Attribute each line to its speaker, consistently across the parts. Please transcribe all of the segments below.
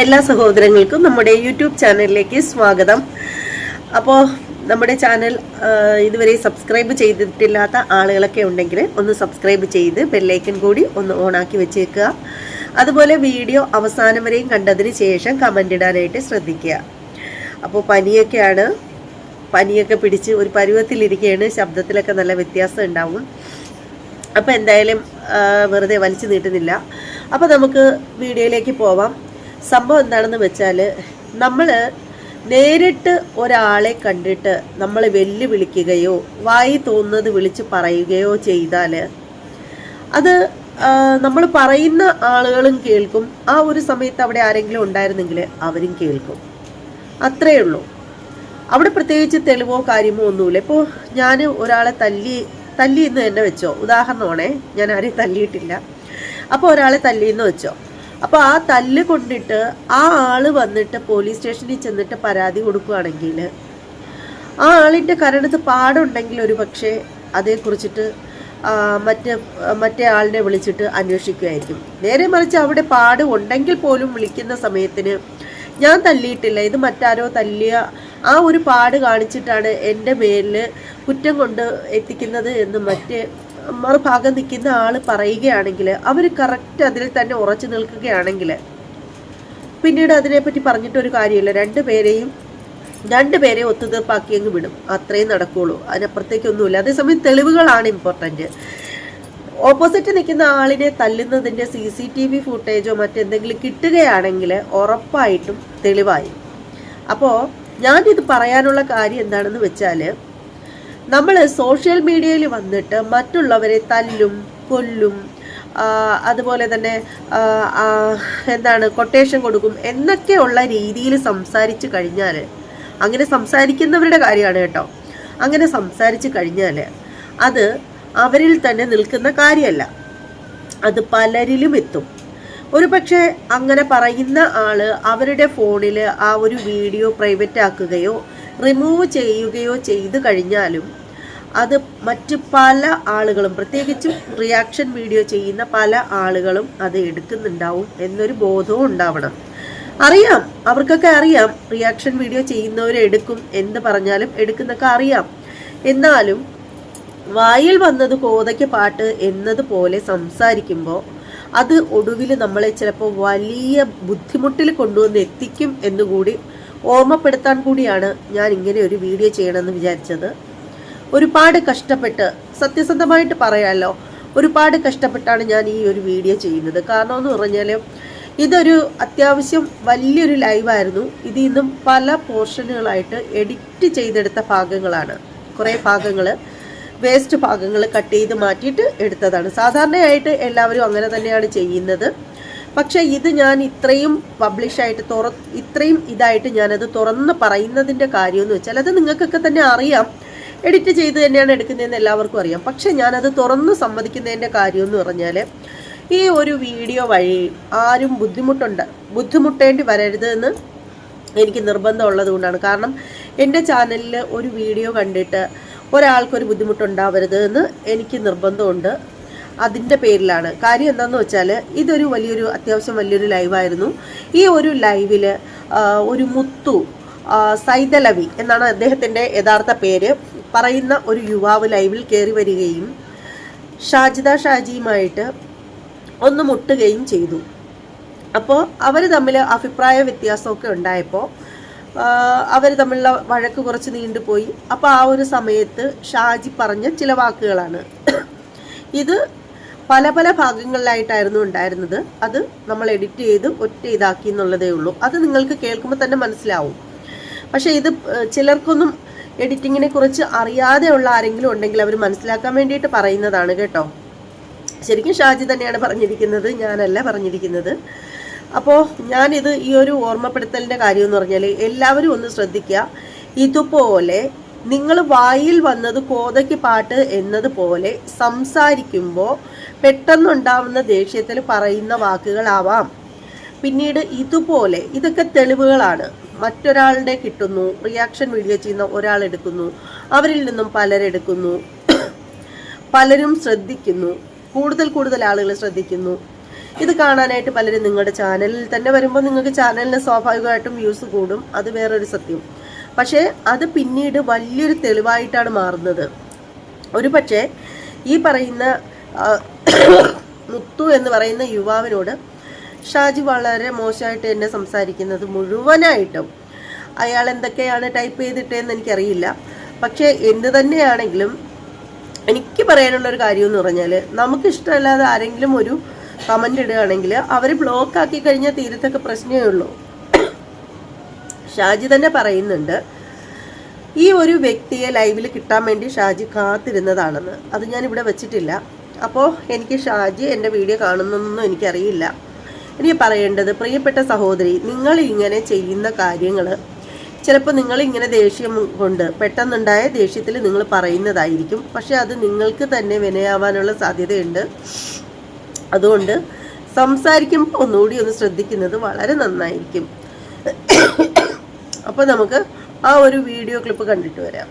Speaker 1: എല്ലാ സഹോദരങ്ങൾക്കും നമ്മുടെ യൂട്യൂബ് ചാനലിലേക്ക് സ്വാഗതം. അപ്പോൾ നമ്മുടെ ചാനൽ ഇതുവരെ സബ്സ്ക്രൈബ് ചെയ്തിട്ടില്ലാത്ത ആളുകളൊക്കെ ഉണ്ടെങ്കിൽ ഒന്ന് സബ്സ്ക്രൈബ് ചെയ്ത് ബെല്ലൈക്കൻ കൂടി ഒന്ന് ഓണാക്കി വെച്ചേക്കുക. അതുപോലെ വീഡിയോ അവസാനം വരെയും കണ്ടതിന് ശേഷം കമന്റ് ഇടാനായിട്ട് ശ്രദ്ധിക്കുക. അപ്പോൾ പനിയൊക്കെയാണ്. പനിയൊക്കെ പിടിച്ച് ഒരു പരുവത്തിലിരിക്കുകയാണ് ശബ്ദത്തിലൊക്കെ നല്ല വ്യത്യാസം ഉണ്ടാവും. അപ്പോൾ എന്തായാലും വെറുതെ വലിച്ചു നീട്ടുന്നില്ല. അപ്പോൾ നമുക്ക് വീഡിയോയിലേക്ക് പോവാം. സംഭവം എന്താണെന്ന് വെച്ചാൽ നമ്മൾ നേരിട്ട് ഒരാളെ കണ്ടിട്ട് നമ്മൾ വെല്ലുവിളിക്കുകയോ വായി തോന്നുന്നത് വിളിച്ച് പറയുകയോ ചെയ്താൽ അത് നമ്മൾ പറയുന്ന ആളുകളും കേൾക്കും. ആ ഒരു സമയത്ത് അവിടെ ആരെങ്കിലും ഉണ്ടായിരുന്നെങ്കിൽ അവരും കേൾക്കും. അത്രയേ ഉള്ളൂ. അവിടെ പ്രത്യേകിച്ച് തെളിവോ കാര്യമോ ഒന്നുമില്ല. ഇപ്പോൾ ഞാൻ ഒരാളെ തല്ലി തല്ലി എന്ന് തന്നെ വെച്ചോ. ഉദാഹരണമാണേ ഞാൻ ആരെയും തല്ലിയിട്ടില്ല. അപ്പോൾ ഒരാളെ തല്ലി എന്ന് വെച്ചോ. അപ്പോൾ ആ തല്ല് കൊണ്ടിട്ട് ആ ആൾ വന്നിട്ട് പോലീസ് സ്റ്റേഷനിൽ ചെന്നിട്ട് പരാതി കൊടുക്കുകയാണെങ്കിൽ ആ ആളിന്റെ കരടത്ത് പാടുണ്ടെങ്കിൽ ഒരു പക്ഷേ അതേക്കുറിച്ചിട്ട് മറ്റ് മറ്റേ ആളിനെ വിളിച്ചിട്ട് അന്വേഷിക്കുമായിരിക്കും നേരെ മറിച്ച് അവിടെ പാട് ഉണ്ടെങ്കിൽ പോലും വിളിക്കുന്ന സമയത്തിന് ഞാൻ തല്ലിയിട്ടില്ല. ഇത് മറ്റാരോ തല്ലിയ ആ ഒരു പാട് കാണിച്ചിട്ടാണ് എന്റെ മേലിൽ കുറ്റം കൊണ്ട് എത്തിക്കുന്നത് എന്ന് മറ്റേ മറുഭാഗം നിൽക്കുന്ന ആൾ പറയുകയാണെങ്കിൽ അവർ കറക്റ്റ് അതിൽ തന്നെ ഉറച്ചു നിൽക്കുകയാണെങ്കിൽ പിന്നീട് അതിനെപ്പറ്റി പറഞ്ഞിട്ടൊരു കാര്യമില്ല. രണ്ടുപേരെയും രണ്ടുപേരെ ഒത്തുതീർപ്പാക്കി അങ്ങ് വിടും. അത്രയും നടക്കുകയുള്ളൂ അതിനപ്പുറത്തേക്കൊന്നുമില്ല. അതേസമയം തെളിവുകളാണ് ഇമ്പോർട്ടന്റ് ഓപ്പോസിറ്റ് നിൽക്കുന്ന ആളിനെ തല്ലുന്നതിന്റെ സി സി ടി വി ഫുട്ടേജോ മറ്റെന്തെങ്കിലും കിട്ടുകയാണെങ്കിൽ ഉറപ്പായിട്ടും തെളിവായി. അപ്പോൾ ഞാനിത് പറയാനുള്ള കാര്യം എന്താണെന്ന് വെച്ചാൽ നമ്മൾ സോഷ്യൽ മീഡിയയിൽ വന്നിട്ട് മറ്റുള്ളവരെ തല്ലും കൊല്ലും അതുപോലെ തന്നെ എന്താണ് കൊട്ടേഷൻ കൊടുക്കും എന്നൊക്കെയുള്ള രീതിയിൽ സംസാരിച്ചു കഴിഞ്ഞാൽ അങ്ങനെ സംസാരിക്കുന്നവരുടെ കാര്യമാണ് കേട്ടോ. അങ്ങനെ സംസാരിച്ചു കഴിഞ്ഞാൽ അത് അവരിൽ തന്നെ നിൽക്കുന്ന കാര്യമല്ല. അത് പലരിലും എത്തും. ഒരു പക്ഷേ അങ്ങനെ പറയുന്ന ആൾ അവരുടെ ഫോണിൽ ആ ഒരു വീഡിയോ പ്രൈവറ്റ് ആക്കുകയോ റിമൂവ് ചെയ്യുകയോ ചെയ്തു കഴിഞ്ഞാലും അത് മറ്റ് പല ആളുകളും പ്രത്യേകിച്ചും റിയാക്ഷൻ വീഡിയോ ചെയ്യുന്ന പല ആളുകളും അത് എടുക്കുന്നുണ്ടാവും എന്നൊരു ബോധവും ഉണ്ടാവണം. അറിയാം അവർക്കൊക്കെ അറിയാം റിയാക്ഷൻ വീഡിയോ ചെയ്യുന്നവർ എടുക്കും എന്ന് പറഞ്ഞാലും എടുക്കുന്നൊക്കെ അറിയാം. എന്നാലും വായിൽ വന്നത് കോതയ്ക്ക് പാട്ട് എന്നതുപോലെ സംസാരിക്കുമ്പോൾ അത് ഒടുവിൽ നമ്മളെ ചിലപ്പോൾ വലിയ ബുദ്ധിമുട്ടിൽ കൊണ്ടുവന്ന് എത്തിക്കും എന്നുകൂടി ഓർമ്മപ്പെടുത്താൻ കൂടിയാണ് ഞാൻ ഇങ്ങനെ ഒരു വീഡിയോ ചെയ്യണമെന്ന് വിചാരിച്ചത്. ഒരുപാട് കഷ്ടപ്പെട്ട് സത്യസന്ധമായിട്ട് പറയാമല്ലോ ഒരുപാട് കഷ്ടപ്പെട്ടാണ് ഞാൻ ഈ ഒരു വീഡിയോ ചെയ്യുന്നത്. കാരണം എന്ന് പറഞ്ഞാൽ ഇതൊരു അത്യാവശ്യം വലിയൊരു ലൈവായിരുന്നു. ഇതിൽ നിന്നും പല പോർഷനുകളായിട്ട് എഡിറ്റ് ചെയ്തെടുത്ത ഭാഗങ്ങളാണ്. കുറേ ഭാഗങ്ങൾ വേസ്റ്റ് ഭാഗങ്ങൾ കട്ട് ചെയ്ത് മാറ്റിയിട്ട് എടുത്തതാണ്. സാധാരണയായിട്ട് എല്ലാവരും അങ്ങനെ തന്നെയാണ് ചെയ്യുന്നത്. പക്ഷേ ഇത് ഞാൻ ഇത്രയും പബ്ലിഷായിട്ട് തുറ ഇത്രയും ഇതായിട്ട് ഞാനത് തുറന്ന് പറയുന്നതിന്റെ കാര്യമെന്ന് വെച്ചാൽ അത് നിങ്ങൾക്കൊക്കെ തന്നെ അറിയാം. എഡിറ്റ് ചെയ്ത് തന്നെയാണ് എടുക്കുന്നതെന്ന് എല്ലാവർക്കും അറിയാം. പക്ഷേ ഞാനത് തുറന്ന് സമ്മതിക്കുന്നതിന്റെ കാര്യം എന്ന് പറഞ്ഞാൽ ഈ ഒരു വീഡിയോ വഴി ആരും ബുദ്ധിമുട്ടുണ്ട് ബുദ്ധിമുട്ടേണ്ടി വരരുത് എന്ന് എനിക്ക് നിർബന്ധമുള്ളത് കൊണ്ടാണ്. കാരണം എന്റെ ചാനലിൽ ഒരു വീഡിയോ കണ്ടിട്ട് ഒരാൾക്കൊരു ബുദ്ധിമുട്ടുണ്ടാവരുത് എന്ന് എനിക്ക് നിർബന്ധമുണ്ട്. അതിന്റെ പേരിലാണ്. കാര്യം എന്താണെന്ന് വെച്ചാൽ ഇതൊരു വലിയൊരു അത്യാവശ്യം വലിയൊരു ലൈവായിരുന്നു ഈ ഒരു ലൈവിൽ ഒരു മുത്തു സൈതലവി എന്നാണ് അദ്ദേഹത്തിന്റെ യഥാർത്ഥ പേര്. പറയുന്ന ഒരു യുവാവ് ലൈവിൽ കയറി വരികയും ഷാജിദ ഷാജിയുമായിട്ട് ഒന്ന് മുട്ടുകയും ചെയ്തു. അപ്പോൾ അവർ തമ്മിൽ അഭിപ്രായ വ്യത്യാസമൊക്കെ ഉണ്ടായപ്പോൾ അവർ തമ്മിലുള്ള വഴക്ക് കുറച്ച് നീണ്ടുപോയി അപ്പോൾ ആ ഒരു സമയത്ത് ഷാജി പറഞ്ഞ ചില വാക്കുകളാണ്. ഇത് പല പല ഭാഗങ്ങളിലായിട്ടായിരുന്നു ഉണ്ടായിരുന്നത്. അത് നമ്മൾ എഡിറ്റ് ചെയ്ത് ഒറ്റ ഇതാക്കി എന്നുള്ളതേ ഉള്ളൂ. അത് നിങ്ങൾക്ക് കേൾക്കുമ്പോൾ തന്നെ മനസ്സിലാവും. പക്ഷേ ഇത് ചിലർക്കൊന്നും എഡിറ്റിങ്ങിനെ കുറിച്ച് അറിയാതെയുള്ള ആരെങ്കിലും ഉണ്ടെങ്കിൽ അവർ മനസ്സിലാക്കാൻ വേണ്ടിയിട്ട് പറയുന്നതാണ് കേട്ടോ. ശരിക്കും ഷാജി തന്നെയാണ് പറഞ്ഞിരിക്കുന്നത്. ഞാനല്ല പറഞ്ഞിരിക്കുന്നത്. അപ്പോൾ ഞാനിത് ഈ ഒരു ഓർമ്മപ്പെടുത്തലിന്റെ കാര്യം എന്ന് പറഞ്ഞാൽ എല്ലാവരും ഒന്ന് ശ്രദ്ധിക്കുക. ഇതുപോലെ നിങ്ങൾ വായിൽ വന്നത് കോതയ്ക്ക് പാട്ട് എന്നതുപോലെ സംസാരിക്കുമ്പോൾ പെട്ടെന്നുണ്ടാവുന്ന ദേഷ്യത്തിൽ പറയുന്ന വാക്കുകളാവാം. പിന്നീട് ഇതുപോലെ ഇതൊക്കെ തെളിവുകളാണ്. മറ്റൊരാളുടെ കിട്ടുന്നു റിയാക്ഷൻ വീഡിയോ ചെയ്യുന്ന ഒരാൾ എടുക്കുന്നു അവരിൽ നിന്നും പലരെടുക്കുന്നു പലരും ശ്രദ്ധിക്കുന്നു കൂടുതൽ കൂടുതൽ ആളുകൾ ശ്രദ്ധിക്കുന്നു. ഇത് കാണാനായിട്ട് പലരും നിങ്ങളുടെ ചാനലിൽ തന്നെ വരുമ്പോൾ നിങ്ങൾക്ക് ചാനലിന് സ്വാഭാവികമായിട്ടും വ്യൂസ് കൂടും. അത് വേറൊരു സത്യം. പക്ഷേ അത് പിന്നീട് വലിയൊരു തെളിവായിട്ടാണ് മാറുന്നത്. ഒരു പക്ഷേ ഈ പറയുന്ന മുത്തു എന്ന് പറയുന്ന യുവാവിനോട് ഷാജി വളരെ മോശമായിട്ട് എന്നെ സംസാരിക്കുന്നത് മുഴുവനായിട്ടും. അയാൾ എന്തൊക്കെയാണ് ടൈപ്പ് ചെയ്തിട്ടേന്ന് എനിക്കറിയില്ല. പക്ഷേ എന്ത് തന്നെയാണെങ്കിലും എനിക്ക് പറയാനുള്ള ഒരു കാര്യം എന്ന് പറഞ്ഞാൽ നമുക്ക് ഇഷ്ടമല്ലാതെ ആരെങ്കിലും ഒരു കമന്റ് ഇടുകയാണെങ്കിൽ അവർ ബ്ലോക്ക് ആക്കി കഴിഞ്ഞാൽ തീരത്തൊക്കെ പ്രശ്നമേ ഉള്ളൂ. ഷാജി തന്നെ പറയുന്നുണ്ട് ഈ ഒരു വ്യക്തിയെ ലൈവിൽ കിട്ടാൻ വേണ്ടി ഷാജി കാത്തിരുന്നതാണെന്ന്. അത് ഞാൻ ഇവിടെ വെച്ചിട്ടില്ല. അപ്പോൾ എനിക്ക് ഷാജി എന്റെ വീഡിയോ കാണുന്നൊന്നും എനിക്കറിയില്ല. എനിക്ക് പറയേണ്ടത് പ്രിയപ്പെട്ട സഹോദരി നിങ്ങൾ ഇങ്ങനെ ചെയ്യുന്ന കാര്യങ്ങൾ ചിലപ്പോൾ നിങ്ങൾ ഇങ്ങനെ ദേഷ്യം കൊണ്ട് പെട്ടെന്നുണ്ടായ ദേഷ്യത്തിൽ നിങ്ങൾ പറയുന്നതായിരിക്കും. പക്ഷേ അത് നിങ്ങൾക്ക് തന്നെ വിനയാവാനുള്ള സാധ്യതയുണ്ട്. അതുകൊണ്ട് സംസാരിക്കുമ്പോൾ ഒന്നുകൂടി ഒന്ന് ശ്രദ്ധിക്കുന്നത് വളരെ നന്നായിരിക്കും. അപ്പോൾ നമുക്ക് ആ ഒരു വീഡിയോ ക്ലിപ്പ് കണ്ടിട്ട് വരാം.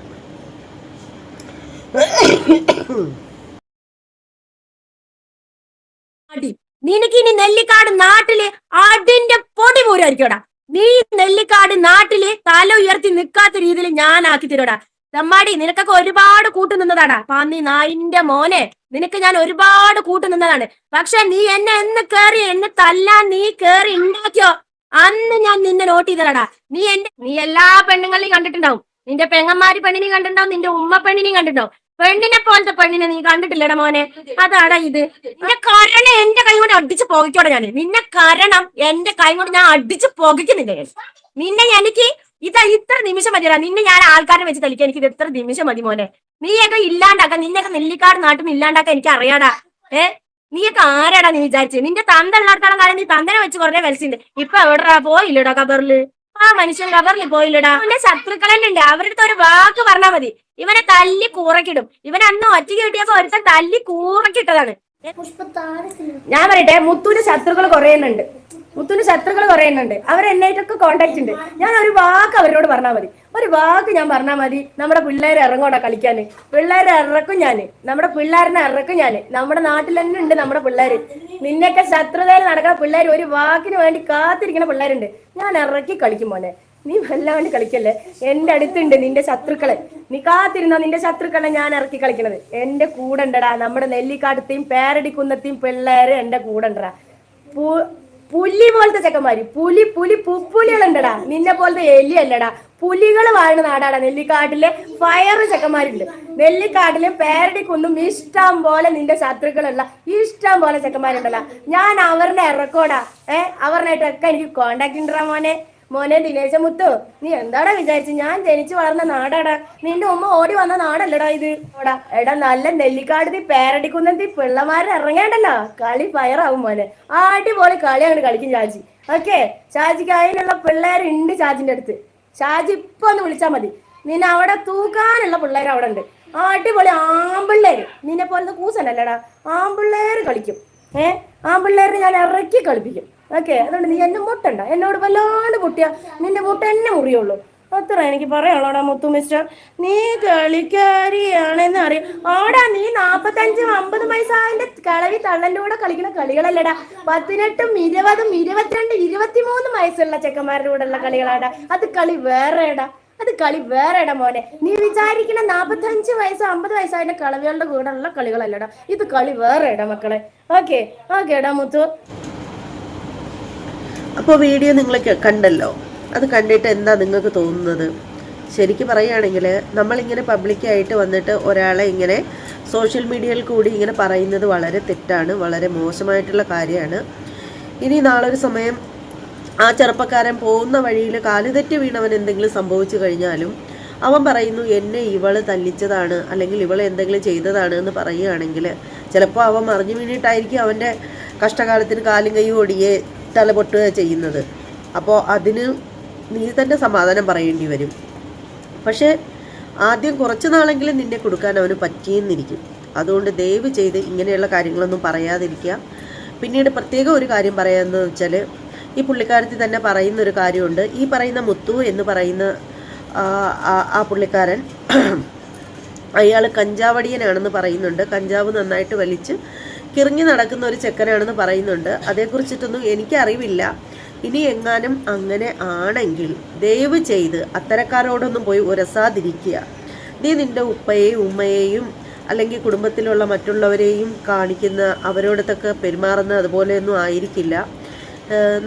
Speaker 2: അടി. നിനക്ക് ഇനി നെല്ലിക്കാട് നാട്ടിൽ അതിന്റെ പൊടി പോരായിരിക്കോടാ നീ നെല്ലിക്കാട് നാട്ടിൽ തല ഉയർത്തി നിൽക്കാത്ത രീതിയിൽ ഞാൻ ആക്കി തരോടാ തമ്മാടി നിനക്കൊക്കെ ഒരുപാട് കൂട്ടു നിന്നതാടാ. പന്നി നായിന്റെ മോനെ നിനക്ക് ഞാൻ ഒരുപാട് കൂട്ടു നിന്നതാണ്. പക്ഷെ നീ എന്നെ എന്ന് കേറി എന്നെ തല്ലാൻ നീ കേറി ഉണ്ടാക്കിയോ? അന്ന് ഞാൻ നിന്നെ നോട്ട് ചെയ്തടാ നീ എന്റെ നീ എല്ലാ പെണ്ണുങ്ങളെയും കണ്ടിട്ടുണ്ടാവും. നിന്റെ പെങ്ങന്മാര് പെണ്ണിനെയും കണ്ടിട്ടുണ്ടാവും. നിന്റെ ഉമ്മ പെണ്ണിനെയും കണ്ടിട്ടുണ്ടാവും. പെണ്ണിനെ പോലത്തെ പെണ്ണിനെ നീ കണ്ടിട്ടില്ലടാ മോനെ? അതാടാ ഇത്. നിന്റെ കരണം എന്റെ കൈ കൊണ്ട് അടിച്ച് പോകിക്കോടെ ഞാൻ നിന്നെ കരണം എന്റെ കൈ കൊണ്ട് ഞാൻ അടിച്ച് പുകയ്ക്കുന്നില്ല നിന്നെ എനിക്ക് ഇത് ഇത്ര നിമിഷം മതിയടാ. നിന്നെ ഞാൻ ആൾക്കാരെ വെച്ച് തലിക്കാൻ എനിക്ക് ഇത് എത്ര നിമിഷം മതി മോനെ. നീയൊക്കെ ഇല്ലാണ്ടാക്കാൻ നിന്നെയൊക്കെ നെല്ലിക്കാട് നാട്ടിൽ ഇല്ലാണ്ടാക്കാൻ എനിക്ക് അറിയാടാ. ഏ? നീയൊക്കെ ആരാടാ നീ വിചാരിച്ചത് നിന്റെ തന്ത കാര്യം നീ തന്തനെ വെച്ച് കുറേ വലിച്ചിണ്ട്. ഇപ്പൊ എവിടെടാ? പോയില്ലടാ കബറിൽ? ആ മനുഷ്യൻ കവറിൽ പോയില്ലടാ. അവന്റെ ശത്രുക്കൾ തന്നെ ഉണ്ട്. അവരുടെ അടുത്ത് ഒരു വാക്ക് പറഞ്ഞാൽ മതി. ഇവനെ തല്ലി കൂറക്കിടും. ഇവൻ അന്ന് ഒറ്റയ്ക്ക് കിട്ടിയപ്പോ ഒരുത്തൻ തല്ലി കൂറക്കിട്ടതാണ്. ഞാൻ പറയട്ടെ മുത്തുവിന്റെ ശത്രുക്കൾ കുറെ മുത്തുവിന്റെ ശത്രുക്കൾ കുറയുന്നുണ്ട്. അവർ എന്നായിട്ടൊക്കെ കോണ്ടാക്ട് ഉണ്ട്. ഞാൻ ഒരു വാക്ക് അവരോട് പറഞ്ഞാൽ മതി. ഒരു വാക്ക് ഞാൻ പറഞ്ഞാൽ മതി. നമ്മുടെ പിള്ളേരെ ഇറങ്ങോടാ കളിക്കാന്. പിള്ളേരെ ഇറക്കും ഞാൻ നമ്മുടെ പിള്ളേരിനെ ഇറക്കും ഞാൻ നമ്മുടെ നാട്ടിൽ തന്നെ ഉണ്ട് നമ്മുടെ പിള്ളേര്. നിന്നൊക്കെ ശത്രുതയിൽ നടക്കുന്ന പിള്ളേർ ഒരു വാക്കിന് വേണ്ടി കാത്തിരിക്കുന്ന പിള്ളേരുണ്ട്. ഞാൻ ഇറക്കി കളിക്കും മോനെ. നീ വല്ലാണ്ട് കളിക്കല്ലേ? എന്റെ അടുത്തുണ്ട് നിന്റെ ശത്രുക്കളെ. നീ കാത്തിരുന്ന നിന്റെ ശത്രുക്കളെ ഞാൻ ഇറക്കി കളിക്കണത്. എന്റെ കൂടെ ഉണ്ടടാ നമ്മുടെ നെല്ലിക്കാട്ടത്തെയും പേരടിക്കുന്നത്തെയും പിള്ളേരെ എന്റെ കൂടെ ഉണ്ടടാ പു- പുലി പോലത്തെ ചെക്കന്മാര്. പുലി പുലി പുപ്പുലികളുണ്ടടാ നിന്നെ പോലത്തെ എലി അല്ലടാ. പുലികൾ വാഴുന്ന നാടാടാ നെല്ലിക്കാട്ടിലെ. ഫയർ ചെക്കന്മാരുണ്ട്. നെല്ലിക്കാട്ടിലെ പേരടിക്കുന്നും ഇഷ്ടം പോലെ നിന്റെ ശത്രുക്കളുള്ള ഇഷ്ടം പോലെ ചെക്കന്മാരുണ്ടല്ലോ. ഞാൻ അവരുടെ ഇറക്കോടാ ഏഹ് അവരുടെ എനിക്ക് കോണ്ടാക്ട് ഉണ്ടാ മോനെ. മോനെ ദിനേശ മുത്തു നീ എന്താടാ വിചാരിച്ചു? ഞാൻ ജനിച്ചു വളർന്ന നാടാടാ. നിന്റെ ഉമ്മ ഓടി വന്ന നാടല്ലടാ ഇത്. എടാ നല്ല പേരടിക്കുന്ന തീ പിള്ളമാരെ ഇറങ്ങേണ്ടല്ലോ. കളി ഫയറാവും മോനെ. അടിപൊളി കളിയാണ് കളിക്കും ചാച്ചി ഓക്കെ? ചാച്ചിക്ക് അതിനുള്ള പിള്ളേരുണ്ട് ചാജിന്റെ അടുത്ത്. ചാജി ഇപ്പൊ ഒന്ന് വിളിച്ചാ മതി. നിന്നെ അവിടെ തൂക്കാനുള്ള പിള്ളേർ അവിടെ ഉണ്ട്. അടിപൊളി ആമ്പിള്ളേര്. നിന്നെ പോലത്തെ കൂസനല്ലടാ. ആമ്പിള്ളേര് കളിക്കും. ഏഹ് ആമ്പിള്ളേരെ ഞാൻ ഇറക്കി കളിപ്പിക്കും. ഓക്കെ അതുകൊണ്ട് നീ എന്നെ മുട്ടണ്ട. എന്നോട് വല്ലാണ്ട് മുട്ടിയ. നിന്റെ മുട്ട എന്നെ മുറിയുള്ളൂ. അത്ര എനിക്ക് പറയാനുള്ളടാ മുത്തു മിസ്റ്റർ നീ കളിക്കാരിയാണെന്ന് അറിയാം. ആടാ നീ നാപ്പത്തഞ്ചും അമ്പതും വയസ്സാവിന്റെ കളവി തള്ളന്റെ കൂടെ കളിക്കുന്ന കളികളല്ലടാ. പതിനെട്ടും ഇരുപതും ഇരുപത്തിരണ്ട് ഇരുപത്തിമൂന്ന് വയസ്സുള്ള ചെക്കന്മാരുടെ ഉള്ള കളികളാടാ. അത് കളി വേറെടാ. അത് കളി വേറെടാ മോനെ. നീ വിചാരിക്കുന്ന നാപ്പത്തഞ്ച് വയസ്സോ അമ്പത് വയസ്സായതിന്റെ കളവികളുടെ ഉള്ള കളികളല്ലടാ. ഇത് കളി വേറെടാ മക്കളെ. ഓക്കെ ഓക്കെ ഓക്കേടാ മുത്തു.
Speaker 1: അപ്പോൾ വീഡിയോ നിങ്ങൾ കണ്ടല്ലോ. അത് കണ്ടിട്ട് എന്താ നിങ്ങൾക്ക് തോന്നുന്നത്? ശരിക്കും പറയുകയാണെങ്കിൽ നമ്മളിങ്ങനെ പബ്ലിക്കായിട്ട് വന്നിട്ട് ഒരാളെ ഇങ്ങനെ സോഷ്യൽ മീഡിയയിൽ കൂടി ഇങ്ങനെ പറയുന്നത് വളരെ തെറ്റാണ് വളരെ മോശമായിട്ടുള്ള കാര്യമാണ്. ഇനി നാളൊരു സമയം ആ ചെറുപ്പക്കാരൻ പോകുന്ന വഴിയിൽ കാലുതെറ്റ് വീണവൻ എന്തെങ്കിലും സംഭവിച്ചു കഴിഞ്ഞാലും അവൻ പറയുന്നു എന്നെ ഇവൾ തല്ലിച്ചതാണ് അല്ലെങ്കിൽ ഇവൾ എന്തെങ്കിലും ചെയ്തതാണ് എന്ന് പറയുകയാണെങ്കിൽ ചിലപ്പോൾ അവൻ മറിഞ്ഞു വീണിട്ടായിരിക്കും അവന്റെ കഷ്ടകാലത്തിന് കാലും കൈ ഒടിയെ തല പൊട്ടുക ചെയ്യുന്നത്. അപ്പോൾ അതിന് നീ തന്നെ സമാധാനം പറയേണ്ടി വരും. പക്ഷേ ആദ്യം കുറച്ച് നാളെങ്കിലും നിന്നെ കൊടുക്കാൻ അവന് പറ്റിയെന്നിരിക്കും. അതുകൊണ്ട് ദയവ് ചെയ്ത് ഇങ്ങനെയുള്ള കാര്യങ്ങളൊന്നും പറയാതിരിക്കുക. പിന്നീട് പ്രത്യേകം ഒരു കാര്യം പറയാമെന്ന് വെച്ചാൽ ഈ പുള്ളിക്കാരത്തിൽ തന്നെ പറയുന്ന ഒരു കാര്യമുണ്ട്. ഈ പറയുന്ന മുത്തു എന്ന് പറയുന്ന ആ പുള്ളിക്കാരൻ അയാൾ കഞ്ചാവടിയനാണെന്ന് പറയുന്നുണ്ട്. കഞ്ചാവ് നന്നായിട്ട് വലിച്ച് കിറങ്ങി നടക്കുന്ന ഒരു ചെക്കനാണെന്ന് പറയുന്നുണ്ട്. അതേക്കുറിച്ചിട്ടൊന്നും എനിക്കറിവില്ല. ഇനി എങ്ങാനും അങ്ങനെ ആണെങ്കിൽ ദയവ് ചെയ്ത് അത്തരക്കാരോടൊന്നും പോയി ഉരസാതിരിക്കുക. നീ നിന്റെ ഉപ്പയെയും ഉമ്മയെയും അല്ലെങ്കിൽ കുടുംബത്തിലുള്ള മറ്റുള്ളവരെയും കാണിക്കുന്ന അവരോടത്തൊക്കെ പെരുമാറുന്ന അതുപോലെയൊന്നും ആയിരിക്കില്ല.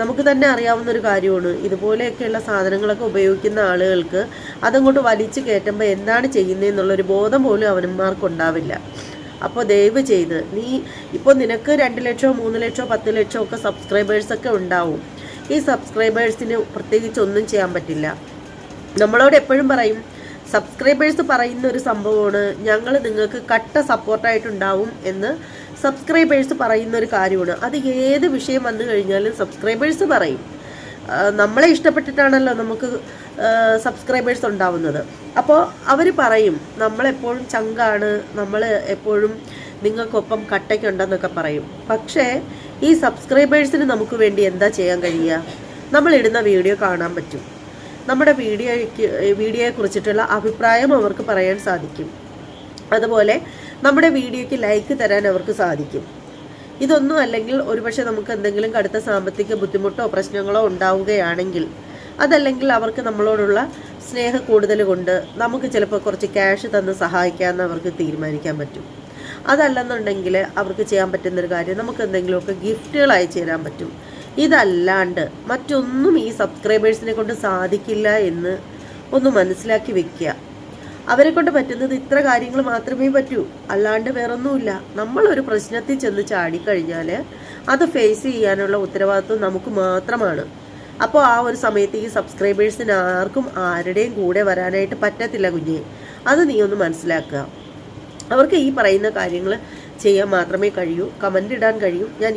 Speaker 1: നമുക്ക് തന്നെ അറിയാവുന്ന ഒരു കാര്യമാണ്. ഇതുപോലെയൊക്കെയുള്ള സാധനങ്ങളൊക്കെ ഉപയോഗിക്കുന്ന ആളുകൾക്ക് അതങ്ങോട്ട് വലിച്ചു കയറ്റുമ്പോൾ എന്താണ് ചെയ്യുന്നതെന്നുള്ളൊരു ബോധം പോലും അവന്മാർക്കുണ്ടാവില്ല. അപ്പോൾ ദയവ് ചെയ്ത് നീ ഇപ്പോൾ നിനക്ക് രണ്ട് ലക്ഷമോ മൂന്ന് ലക്ഷമോ പത്ത് ലക്ഷമോ ഒക്കെ സബ്സ്ക്രൈബേഴ്സൊക്കെ ഉണ്ടാവും. ഈ സബ്സ്ക്രൈബേഴ്സിന് പ്രത്യേകിച്ച് ഒന്നും ചെയ്യാൻ പറ്റില്ല. നമ്മളോട് എപ്പോഴും പറയും സബ്സ്ക്രൈബേഴ്സ് പറയുന്ന ഒരു സംഭവമാണ് ഞങ്ങൾ നിങ്ങൾക്ക് കട്ട സപ്പോർട്ടായിട്ടുണ്ടാവും എന്ന് സബ്സ്ക്രൈബേഴ്സ് പറയുന്ന ഒരു കാര്യമാണ്. അത് ഏത് വിഷയം വന്നു കഴിഞ്ഞാലും സബ്സ്ക്രൈബേഴ്സ് പറയും. നമ്മളെ ഇഷ്ടപ്പെട്ടിട്ടാണല്ലോ നമുക്ക് സബ്സ്ക്രൈബേഴ്സ് ഉണ്ടാവുന്നത്. അപ്പോൾ അവർ പറയും നമ്മളെപ്പോഴും ചങ്കാണ് നമ്മൾ എപ്പോഴും നിങ്ങൾക്കൊപ്പം കട്ടയ്ക്കുണ്ടെന്നൊക്കെ പറയും. പക്ഷേ ഈ സബ്സ്ക്രൈബേഴ്സിന് നമുക്ക് വേണ്ടി എന്താ ചെയ്യാൻ കഴിയുക? നമ്മളിടുന്ന വീഡിയോ കാണാൻ പറ്റും. നമ്മുടെ വീഡിയോയ്ക്ക് വീഡിയോയെ കുറിച്ചിട്ടുള്ള അഭിപ്രായം അവർക്ക് പറയാൻ സാധിക്കും. അതുപോലെ നമ്മുടെ വീഡിയോയ്ക്ക് ലൈക്ക് തരാൻ അവർക്ക് സാധിക്കും. ഇതൊന്നും അല്ലെങ്കിൽ ഒരുപക്ഷെ നമുക്ക് എന്തെങ്കിലും കടുത്ത സാമ്പത്തിക ബുദ്ധിമുട്ടോ പ്രശ്നങ്ങളോ ഉണ്ടാവുകയാണെങ്കിൽ അതല്ലെങ്കിൽ അവർക്ക് നമ്മളോടുള്ള സ്നേഹ കൂടുതൽ കൊണ്ട് നമുക്ക് ചിലപ്പോൾ കുറച്ച് ക്യാഷ് തന്ന് സഹായിക്കാമെന്ന് അവർക്ക് തീരുമാനിക്കാൻ പറ്റും. അതല്ലെന്നുണ്ടെങ്കിൽ അവർക്ക് ചെയ്യാൻ പറ്റുന്നൊരു കാര്യം നമുക്ക് എന്തെങ്കിലുമൊക്കെ ഗിഫ്റ്റുകൾ അയച്ചു തരാൻ പറ്റും. ഇതല്ലാണ്ട് മറ്റൊന്നും ഈ സബ്സ്ക്രൈബേഴ്സിനെ കൊണ്ട് സാധിക്കില്ല എന്ന് ഒന്ന് മനസ്സിലാക്കി വെക്കുക. അവരെ കൊണ്ട് പറ്റുന്നത് ഇത്ര കാര്യങ്ങൾ മാത്രമേ പറ്റൂ. അല്ലാണ്ട് വേറൊന്നുമില്ല. നമ്മളൊരു പ്രശ്നത്തിൽ ചെന്ന് ചാടിക്കഴിഞ്ഞാൽ അത് ഫേസ് ചെയ്യാനുള്ള ഉത്തരവാദിത്വം നമുക്ക് മാത്രമാണ്. അപ്പോൾ ആ ഒരു സമയത്ത് ഈ സബ്സ്ക്രൈബേഴ്സിന് ആർക്കും ആരുടെയും കൂടെ വരാനായിട്ട് പറ്റത്തില്ല കുഞ്ഞെ. അത് നീ ഒന്ന് മനസ്സിലാക്കുക. അവർക്ക് ഈ പറയുന്ന കാര്യങ്ങൾ ചെയ്യാൻ മാത്രമേ കഴിയൂ. കമന്റ് ഇടാൻ കഴിയൂ. ഞാൻ